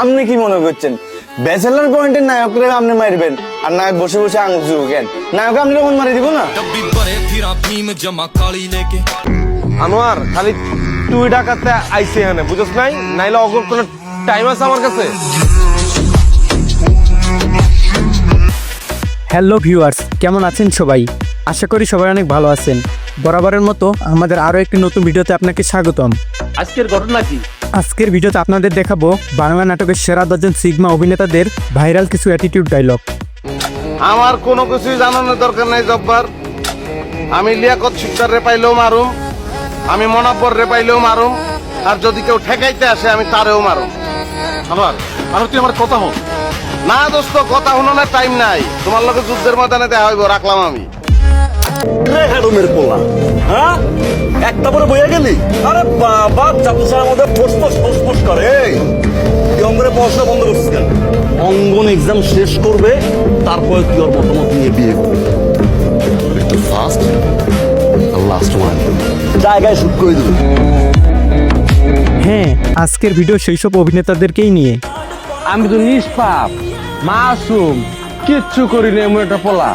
আপনি কি মনে করছেন? ব্যাচেলার পয়েন্টের নায়করে আপনি মারবেন আর নায়ক বসে বসে আঙুল চুবো কেন নায়ক আপনি কখন মারি দিব না? আনোয়ার খালি তুই ডাকাতে আইসি এখানে বুঝছ নাই? নাইলে অগর কোনো টাইম আছে আমার কাছে? হ্যালো ভিউয়ার্স কেমন আছেন সবাই? আশা করি সবাই অনেক ভালো আছেন। বরাবরের মতো আমাদের আরও একটি নতুন ভিডিওতে আপনাকে স্বাগতম। আজকের ঘটনা কি? আজকের ভিডিওতে আপনাদের দেখাবো বাংলা নাটকের সেরা দশজন সিগমা অভিনেতাদের ভাইরাল কিছু অ্যাটিটিউড ডায়লগ আমার কোনো কিছুই জানানোর দরকার নাই জব্বার। আমি লিয়াকত শিকদার রে পাইলেও মারুম আমি মনাব্বর রে পাইলেও মারুম আর যদি কেউ ঠেকাইতে আসে আমি তারেও মারুম। আবার আর তুই আমার কথা হন না দোস্ত কথা হনোর টাইম নাই। তোমার লোকে যুদ্ধের ময়দানে দেখা হইব রাখলাম আমি। পোলা। হ্যাঁ? একটা পরে বইয়া গেলি? আরে বাবা চাপুসার আমাদের করে। তুই অঙ্গনে পড়াশোনা বন্ধ করছিস কেন? অঙ্গন এক্সাম শেষ করবে তারপরে তুই ওর মতামত নিয়ে বিয়ে করবি। একটু ফার্স্ট লাস্ট ওয়ান জায়গায় শুট করে দিবি। হ্যাঁ আজকের ভিডিও সেই সব অভিনেতাদেরকেই নিয়ে। আমি তো নিষ্পাপ মাসুম কিচ্ছু করিনি এমন একটা পোলা।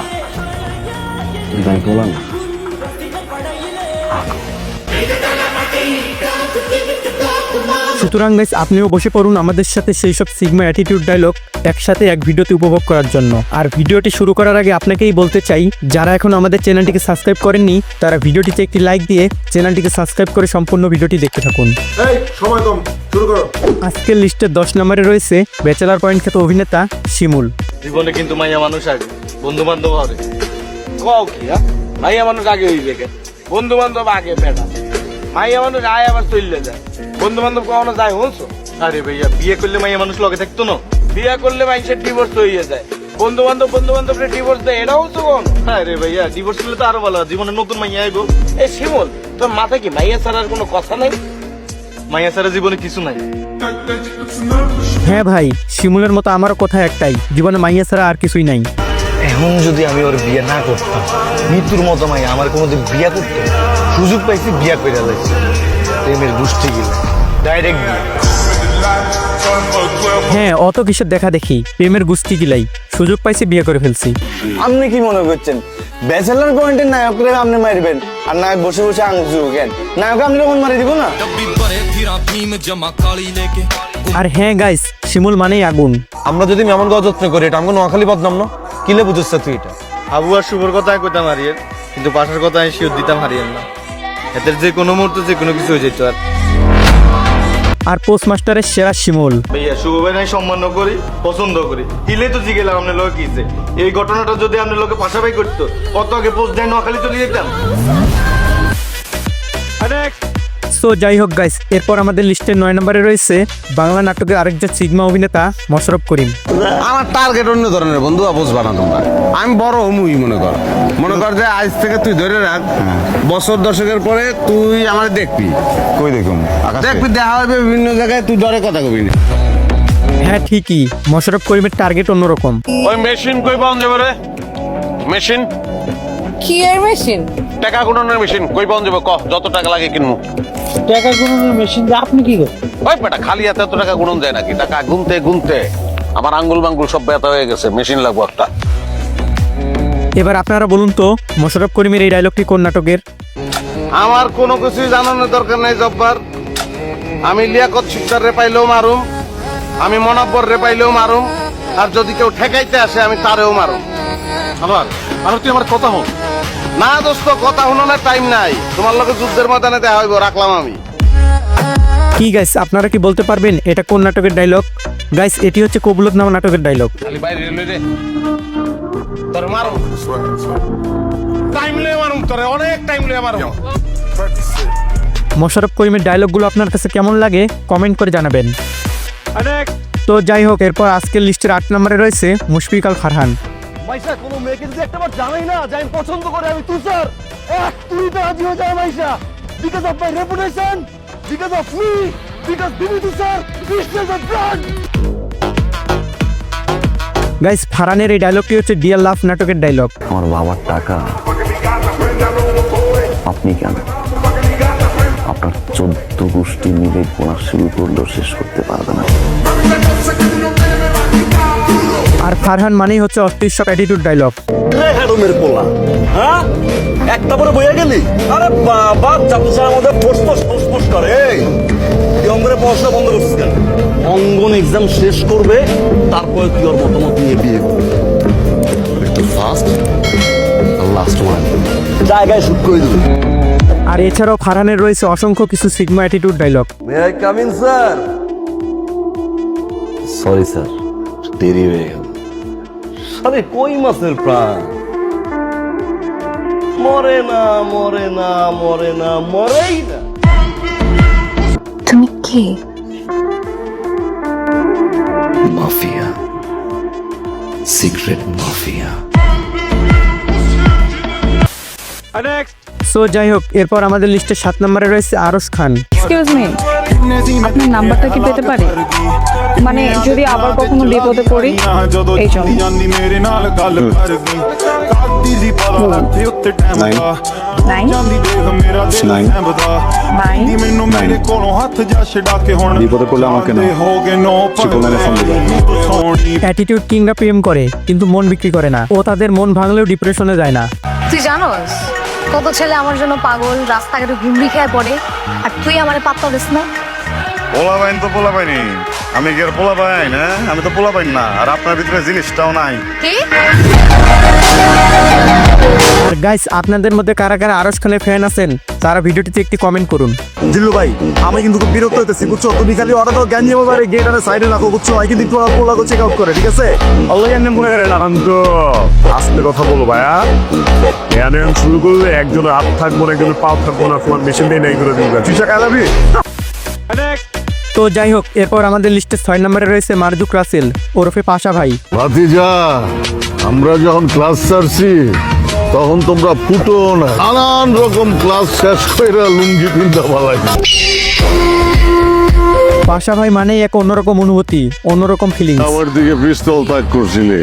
সুতরাং গাইস আপনিও বসে পড়ুন আমাদের সাথে সেই সব সিগমা অ্যাটিটিউড ডায়লগ একসাথে এক ভিডিওতে উপভোগ করার জন্য। আর ভিডিওটি শুরু করার আগে আপনাকেই বলতে চাই যারা এখন আমাদের চ্যানেলটিকে সাবস্ক্রাইব করেননি তারা ভিডিওটিতে একটি লাইক দিয়ে চ্যানেলটিকে সাবস্ক্রাইব করে সম্পূর্ণ ভিডিওটি দেখতে থাকুন। এই সময় কম শুরু করো। আজকের লিস্টের দশ নম্বরে রয়েছে ব্যাচেলার পয়েন্ট খ্যাত অভিনেতা শিমুল। জীবনে কিন্তু মাইয়া মানুষ আগে বন্ধু বান্ধব হবে। কও কি হ্যাঁ? মাইয়া মানুষ আগে হইবে কে? বন্ধু বান্ধব আগে বেটা। মাইয়া মানুষ আয় আবার চললে যায়। বন্ধু বান্ধব কখনো যায় হলছো আরে ভাইয়া বিয়ে করলে মাইয়া মানুষ লগে থাকতো না? বিয়ে করলে মানুষের ডিভোর্স হয়ে যায়। বন্ধু বান্ধব বন্ধু ডিভোর্স দেয় আরে ভাইয়া ডিভোর্স করলে তো আরও ভালো জীবনে নতুন মাইয়া আইবো। এ শিমল তোর মাথায় কি মাইয়া ছাড়ার কোনো কথা নাই? মাইয়া ছাড়া জীবনে কিছু নাই। হ্যাঁ ভাই শিমুলের মতো আমার কথা একটাই জীবনে মাইয়া ছাড়া আর কিছুই নাই। এখন যদি আমি ওর বিয়ে না করতাম মৃত্যুর মতো মাই আমার কোনোদিন বিয়ে করতে সুযোগ পাইছি বিয়ে করে লাগছে প্রেমের গোষ্ঠী গেলে। ডাইরেক্ট বিয়ে। হ্যাঁ অত কিসের দেখা দেখি? প্রেমের গুস্তি গিলাই। সুযোগ পাইছি বিয়ে করে ফেলছি। আপনি কি মনে করছেন? ব্যাচেলার পয়েন্টের নায়করে আপনি মারবেন আর নায়ক বসে বসে আঙুল নায়ক আপনি রকম মারি দিব না? আর হ্যাঁ গাইস শিমুল মানেই আগুন। আমরা যদি মেমন গজ যত্ন করি এটা আমার নোয়াখালী বদনাম না? কিলে বুঝছ তুই এটা? আবু আর শুভর কথা কইতাম হারিয়ে কিন্তু পাশার কথা শিওর দিতাম হারিয়েন না। এদের যে কোনো মুহূর্তে যে কোনো কিছু হয়ে যেত আর। আর পোস্ট মাস্টারের সেরা শিমুল। ভাইয়া শুভ ভাই সম্মান করি পছন্দ করি। হিলে তো জিগেলাম আপনার লোক কিছে এই ঘটনাটা যদি আপনার লোকে পাশাপাশি করতো কত আগে পোস্ট দেয় নোয়াখালী চলে যেতাম। সো যাই হোক গাইস এরপর আমাদের লিস্টে নয় নম্বরে রয়েছে বাংলা নাটকের আরেকজন সিগমা অভিনেতা মশরফ করিম। আমার টার্গেট অন্য ধরনের বন্ধু বুঝবা না তোমরা। আমি বড় হমুই মনে কর। মনে কর যে আজ থেকে তুই ধরে রাখ বছর দশকের পরে তুই আমার দেখবি। কই দেখুন দেখবি দেখা হবে বিভিন্ন জায়গায় তুই ডরে কথা কবি না। হ্যাঁ ঠিকই মশরফ করিমের টার্গেট অন্যরকম। ওই মেশিন কই পাওয়া যাবে রে? মেশিন? কি এর মেশিন? টাকা গুণনের মেশিন কই পাওয়া যাবে? ক যত টাকা লাগে কিনবো। টাকা গুণনের মেশিন দিয়ে আপনি কি করেন ওই বেটা খালি হাতে এত টাকা গুণন যায় নাকি? টাকা গুনতে গুনতে আমার আঙ্গুল মাঙ্গুল সব ব্যথা হয়ে গেছে মেশিন লাগবো একটা। এবার আপনারা বলুন তো মশরফ করিমের এই ডায়লগটি কোন নাটকের? আমার কোনো কিছুই জানানোর দরকার নাই জব্বার। আমি লিয়াকত শিকদার রে পাইলেও মারুম আমি মনাব্বর রে পাইলেও মারুম আর যদি কেউ ঠেকাইতে আসে আমি তারেও মারুম। আবার আর তুই আমার কথা হন না দোস্ত কথা হনোর টাইম নাই। তোমার লোকে যুদ্ধের ময়দানে দেখা হইব রাখলাম আমি। কি গাইস আপনারা কি বলতে পারবেন এটা কোন নাটকের ডায়লগ গাইস এটি হচ্ছে কবুলত নামা নাটকের ডায়লগ খালি বাইরে এলো রে তোর মারুম। টাইম লয়ে মারুম তোরে অনেক টাইম লয়ে মারুম। মোশারফ করিমের ডায়লগগুলো আপনার কাছে কেমন লাগে কমেন্ট করে জানাবেন। তো যাই হোক এরপর আজকের লিস্টের আট নম্বরে রয়েছে মুশফিক আল ফারহান মাইশা কোনো মেয়েকে যদি একটাবার জানাই না যে আমি পছন্দ করি আমি তুষার এক তুই তো রাজি হয়ে যায় Maisha because of my reputation because of me because বিনি তুষার অফ গাইস ফারহানের এই ডায়লগটি হচ্ছে ডিয়ার লাভ নাটকের ডায়লগ আমার বাবার টাকা। আপনি কেন? আপনার চোদ্দ গোষ্ঠী মিলে গোনা শুরু করলেও শেষ করতে পারবে না। আর ফারহান মানেই হচ্ছে অস্তিত্ব অ্যাটিটিউড ডায়লগ হ্যাডমের পোলা হ্যাঁ? একটা পরে বইয়া গেলি? আরে বাবা ফোর্স ফোর্স ফোর্স ফোর্স করে। এই তুই অঙ্গরে পড়াশোনা বন্ধ করছিস কেন? অঙ্গন এক্সাম শেষ করবে তারপরে তুই ওর মতামত নিয়ে বিয়ে করবি। একটু ফার্স্ট লাস্ট ওয়ান জায়গায় শুট করে দিবি। আর এছাড়াও ফারহানের রয়েছে অসংখ্য কিছু sigma attitude dialogue may I come in sir sorry sir দেরি হয়ে গেল। আরে কই মাছের প্রাণ? মরে না মরে না মরে না মরেই না। তুমি কে? Mafia secret mafia. সো যাই হোক এরপর আমাদের লিস্টে সাত নম্বরে রয়েছে আরশ খান। এক্সকিউজ মি আপনার নাম্বারটা কি পেতে পারি? মানে যদি আবার কখনো বিপদে পড়ি এই জন্য। অ্যাটিটিউড কিংরা। প্রেম করে কিন্তু মন বিক্রি করে না। ও তাদের মন ভাঙলেও ডিপ্রেশনে যায় না। তুই জানোস কত ছেলে আমার জন্য পাগল রাস্তাঘাটে ঘুমড়ি খেয়ে পড়ে। আর তুই আমার পাত্তা দিস না? পোলা বাইন তো পোলা বাইনি আমি কি আর পোলা বাইন হ্যাঁ? আমি তো পোলা বাইন না আর আপনার ভিতরে জিনিসটাও নাই। কি? আর গাইস আপনাদের মধ্যে কারা কারা আরশ খানের ফ্যান আছেন তারা ভিডিওটিতে একটি কমেন্ট করুন। জিল্লু ভাই আমি কিন্তু খুব বিরক্ত হইতেছি বুঝছ? তুমি খালি ওরা তো জ্ঞান যাব পারে গেট আর সাইডে রাখো বুঝছ? আমি কিন্তু একটু পোলাকে চেক আউট করে ঠিক আছে? আল্লাহ জানে মনে করে না তো আস্তে কথা বলো ভাইয়া। এখানে শুরু করলে একজনের হাত থাকব না একজনের পাও থাকব না তোমার মেশিনটাই নাই করে দিবে তুই টাকা লাভি তো যাই হোক এরপর আমাদের লিস্টে ছয় নম্বরে রয়েছে মারজুক রাসেল ওরফে পাশা ভাই। ভাতিজা আমরা যখন ক্লাস ছাড়ছি তখন তোমরা ফুটো না। নানান রকম ক্লাস শেষ করে লুঙ্গি পিন্তা পালাই পাশা ভাই মানেই এক অন্যরকম অনুভূতি অন্যরকম ফিলিং আমার দিকে পিস্তল তাক করছিলে।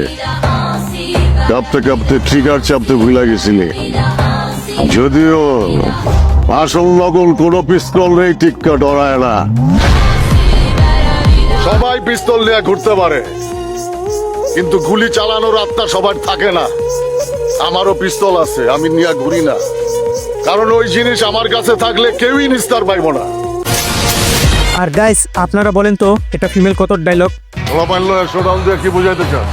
কাঁপতে কাঁপতে ট্রিগার চাপতে ভুলে গেছিলে। যদিও আসল নকল কোনো পিস্তল নেই টিক্কা ডরায় না। সবাই পিস্তল নিয়ে ঘুরতে পারে। কিন্তু গুলি চালানোর আত্মা সবার থাকে না। আমারও পিস্তল আছে আমি নিয়ে ঘুরি না। কারণ ওই জিনিস আমার কাছে থাকলে কেউই নিস্তার পাইব না। আর গাইস আপনারা বলেন তো এটা ফিমেল কত ডায়লগ পোলা পাইল একশো ডাউন দিয়ে কি বুঝাইতে চাস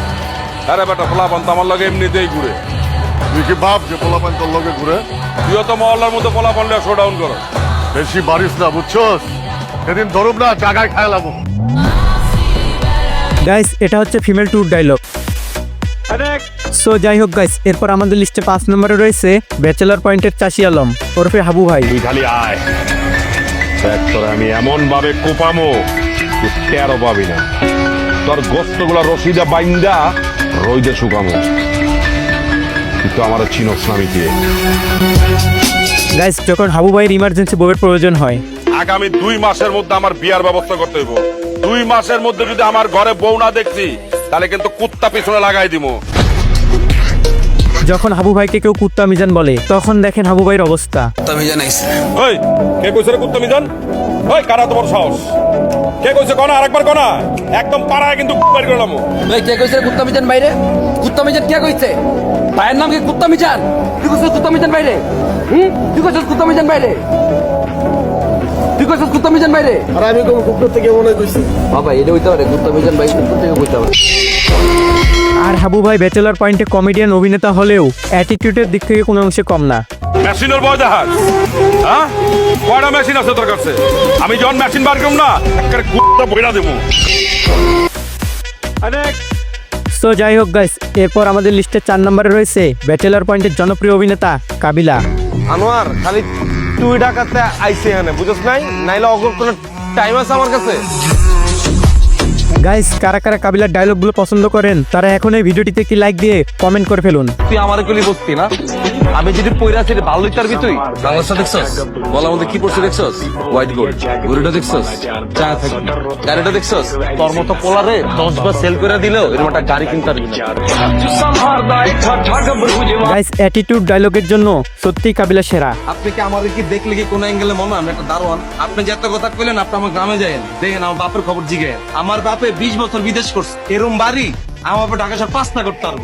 আরে বেটা পোলাপান তো আমার লগে এমনিতেই ঘুরে। তুই কি ভাব যে পোলা পাইন তোর লগে ঘুরে? তুইও তো মহল্লার মধ্যে পোলাপান শো ডাউন করো বেশি বারিস না বুঝছস? সেদিন ধরুম না জায়গায় খাইলাম গাইস এটা হচ্ছে ফিমেল ট্যুর ডায়লগ সো যাই হোক গাইস এরপর আমাদের লিস্টে পাঁচ নম্বরে রয়েছে ব্যাচেলার পয়েন্টের চাষি আলম ওরফে হাবু ভাই। তুই খালি আয়। তোর আমি এমন ভাবে কোপামো টেরও পাবি না। তোর গোস্তগুলা রসিদা বাইন্দা রইদে শুকামো। তুই তো আমার চিনস না আমি কে। গাইস যখন হাবু ভাইয়ের ইমার্জেন্সি বউয়ের প্রয়োজন হয় আগামী দুই মাসের মধ্যে আমার বিয়ার ব্যবস্থা করতে হইব। দুই মাসের মধ্যে যদি আমার ঘরে বউ না দেখছি তাহলে কিন্তু কুত্তা পিছনে লাগাই দিব যখন হাবু ভাইকে কেউ কুত্তা মিজান বলে তখন দেখেন হাবু ভাইয়ের অবস্থা। কুত্তা মিজান আইছে। ওই কে কইছে রে কুত্তা মিজান? ওই কারা তোমার সাহস? কে কইছে কোনা? আরেকবার কোনা? একদম পাড়ায় কিন্তু বের করলাম এই কে কইছে কুত্তা মিজান বাইরে? কুত্তা মিজান কে কইছে? ভাইয়ের নাম কি কুত্তা মিজান? তুই কইছিস কুত্তা মিজান বাইরে? হুম? তুই কইছিস কুত্তা মিজান বাইরে? তুই কইছিস কুত্তা মিজান বাইরে? আর আমি কোন কুকুর থেকে মনে কইছি। বাবা এটা হইতে পারে কুত্তা মিজান বাইরে কুত্তা থেকে কইতে পারে। আর হাবু ভাই ব্যাচেলার পয়েন্টে কমেডিয়ান অভিনেতা হলেও অ্যাটিটিউডের দিক থেকে কোনো অংশে কম না। মেশিনের বয় হ্যাঁ? কয়টা মেশিন আছে তোর কাছে? আমি যখন মেশিন বার করব না একটা কুত্তা বইরা দেবো। সো যাই হোক গাইস এরপর আমাদের লিস্টে চার নম্বরে রয়েছে ব্যাচেলার পয়েন্টের জনপ্রিয় অভিনেতা কাবিলা। আনোয়ার খালি তুই ডাকাতে আইসে এখানে বুঝছ নাই? নাইলে অগর কোনো টাইম আছে আমার কাছে? গাইস কারা কারা কাবিলার ডায়লগ ডায়লগগুলো পছন্দ করেন তারা এখন এই ভিডিওটিতে কি লাইক দিয়ে কমেন্ট করে ফেলুন। তুই আমার কলি বসতি না? আমি যদি পইরা আছি রে, ভালোই তারবি তুই বাংলাদেশটা দেখছস? বলার মধ্যে কি পড়ছে দেখছস? হোয়াইট গোল্ড গরুটা দেখছস? চা থাকবি। গাড়িটা দেখছস? তোর মতো পোলারে দশ বার সেল করে দিলেও এরকম একটা গাড়ি কিনতে পারবি গাইস অ্যাটিটিউড ডায়লগের জন্য সত্যিই কাবিলা সেরা। আপনি কি আমাদের কি দেখলে কি কোন অ্যাঙ্গেলে মনে হয়? একটা দারোয়ান। আপনি যে এত কথা কইলেন আপনি আমার গ্রামে যায়েন দেখেন আমার বাপের খবর জিগে। আমার বাপে বিশ বছর বিদেশ করছে। এরম বাড়ি আমার বাপে ঢাকা শহর পাঁচটা করতে পারব।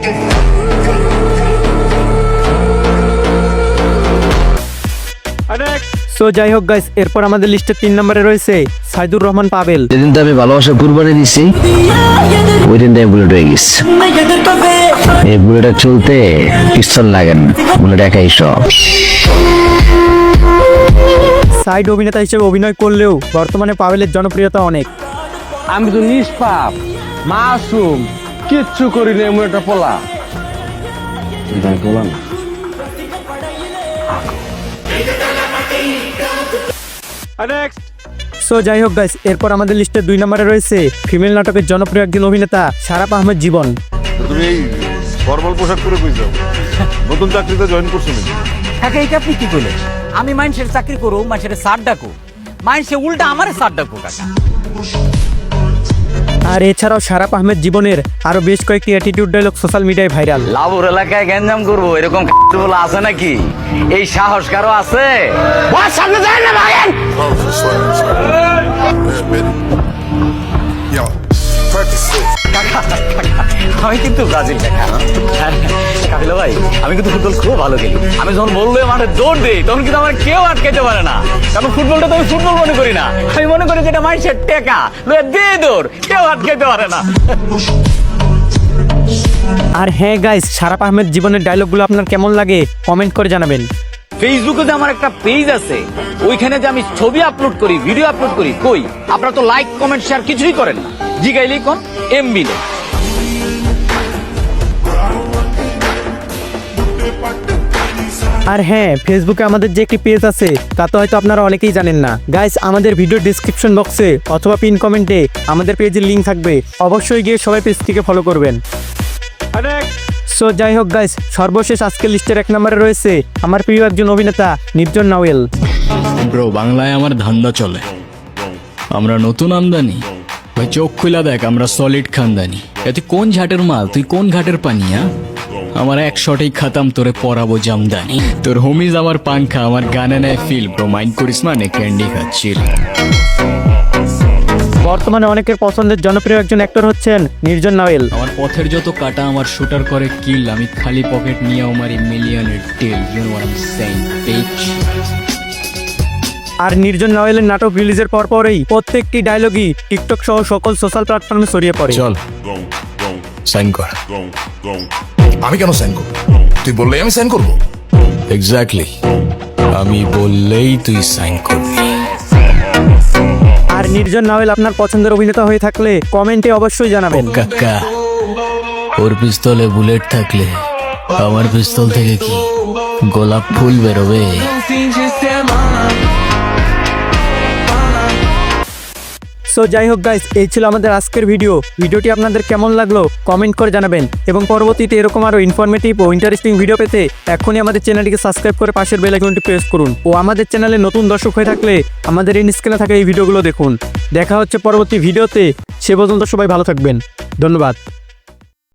সো যাই হোক গাইস এরপর আমাদের লিস্টে তিন নম্বরে রয়েছে সাইদুর রহমান পাবেল। যেদিন তো আমি ভালোবাসা কুরবানি দিছি ওই দিনটাই বুলেট হয়ে গেছে। এই বুলেটটা চলতে পিস্তল লাগে না বুলেট একাই সব। সাইড অভিনেতা হিসেবে অভিনয় করলেও বর্তমানে পাবেলের জনপ্রিয়তা অনেক। আমি তো নিষ্পাপ মাসুম কিচ্ছু করি না এমন একটা পোলা। পোলা না। সো যাই হোক গাইস এরপর আমাদের লিস্টে দুই নম্বরে রয়েছে ফিমেল নাটকের জনপ্রিয় একজন অভিনেতা সারাপ আহমেদ জীবন। তুমি এই ফর্মাল পোশাক পরে কই যাও? নতুন চাকরিতে জয়েন করছ নাকি? কাকা এটা আপনি কি কইলেন আমি মানুষের চাকরি করু মানুষের সার ডাকো। মানুষে উল্টা আমারে সার ডাকু কাকা। আর এছাড়াও সারাপ আহমেদ জীবনের আরও বেশ কয়েকটি অ্যাটিটিউড ডায়লগ সোশ্যাল মিডিয়ায় ভাইরাল লাবুর এলাকায় গ্যাঞ্জাম করব এরকম বলে আছে নাকি এই সাহস কারও আছে সামনে যায় না আমি কিন্তু ব্রাজিল দেখা। কাপিলা ভাই আমি কিন্তু ফুটবল খুব ভালো খেলি। আমি যখন বলল মাঠে দৌড় দিই তখন কিন্তু আমার কেউ আটকাইতে পারে না। কারণ ফুটবলটা তো আমি ফুটবল মনে করি না। আমি মনে করি যেটা মানুষের টেকা। লয়ে দিয়ে দৌড় কেউ আটকাইতে পারে না। আর হ্যাঁ গাইস সারাপ আহমেদ জীবনের ডায়লগগুলো আপনার কেমন লাগে? কমেন্ট করে জানাবেন। ফেসবুকে যে আমার একটা পেজ আছে ওইখানে যে আমি ছবি আপলোড করি ভিডিও আপলোড করি কই? আপনারা তো লাইক কমেন্ট শেয়ার কিছুই করেন না। জিগাইলেই কোন? এমবি আর হ্যাঁ ফেসবুকে আমাদের যে একটি পেজ আছে তা তো হয়তো আপনারা অনেকেই জানেন না। গাইস আমাদের ভিডিও ডিসক্রিপশন বক্সে অথবা পিন কমেন্টে আমাদের পেজের লিঙ্ক থাকবে। অবশ্যই গিয়ে সবাই পেজটিকে ফলো করবেন। সো যাই হোক গাইস সর্বশেষ আজকের লিস্টের এক নম্বরে রয়েছে আমার প্রিয় একজন অভিনেতা নির্জন নাওয়েল। ব্রো বাংলায় আমার ধান্দা চলে। আমরা নতুন আমদানি। ভাই চোখ খুলা দেখ আমরা সলিড খানদানি এতে কোন ঝাটের মাল তুই কোন ঘাটের পানিয়া আমার এক শটেই খাতাম তোরে পরাবো জামদানি তোর হোমিজ আমার পাংখা আমার গানে নেয় ফিল ব্রো মাইন্ড করিস মানে ক্যান্ডি খাচ্ছিল বর্তমানে অনেকের পছন্দের জনপ্রিয় একজন অ্যাক্টর হচ্ছেন নির্জন নাওয়েল। আমার পথের যত কাটা আমার শুটার করে কিল আমি খালি পকেট নিয়ে আমার মিলিয়নের tell you know I am saying bitch আর নির্জন নয়েলের নাটক রিলিজের পর পরেই প্রত্যেকটি ডায়লগই টিকটক সহ সকল সোশ্যাল প্ল্যাটফর্মে ছড়িয়ে পড়ে। চল। সাইন কর। আমি কেন সাইন করব? তুই বললে আমি সাইন করব। এক্স্যাক্টলি আমি বললেই তুই সাইন করবি। আর নির্জন নাওয়েল আপনার পছন্দের অভিনেতা হয়ে থাকলে কমেন্টে অবশ্যই জানাবেন। কাকা ওর পিস্তলে বুলেট থাকলে আমার পিস্তল থেকে কি গোলাপ ফুল বেরোবে? সো যাই হোক গাইস এই ছিল আমাদের আজকের ভিডিও ভিডিওটি আপনাদের কেমন লাগল কমেন্ট করে জানাবেন। এবং পরবর্তীতে এরকম আরও ইনফরমেটিভ ও ইন্টারেস্টিং ভিডিও পেতে এখনই আমাদের চ্যানেলটিকে সাবস্ক্রাইব করে পাশের বেল আইকনটি প্রেস করুন। ও আমাদের চ্যানেলে নতুন দর্শক হয়ে থাকলে আমাদের এই স্ক্রিনে থাকা এই ভিডিওগুলো দেখুন। দেখা হচ্ছে পরবর্তী ভিডিওতে সে পর্যন্ত সবাই ভালো থাকবেন। ধন্যবাদ।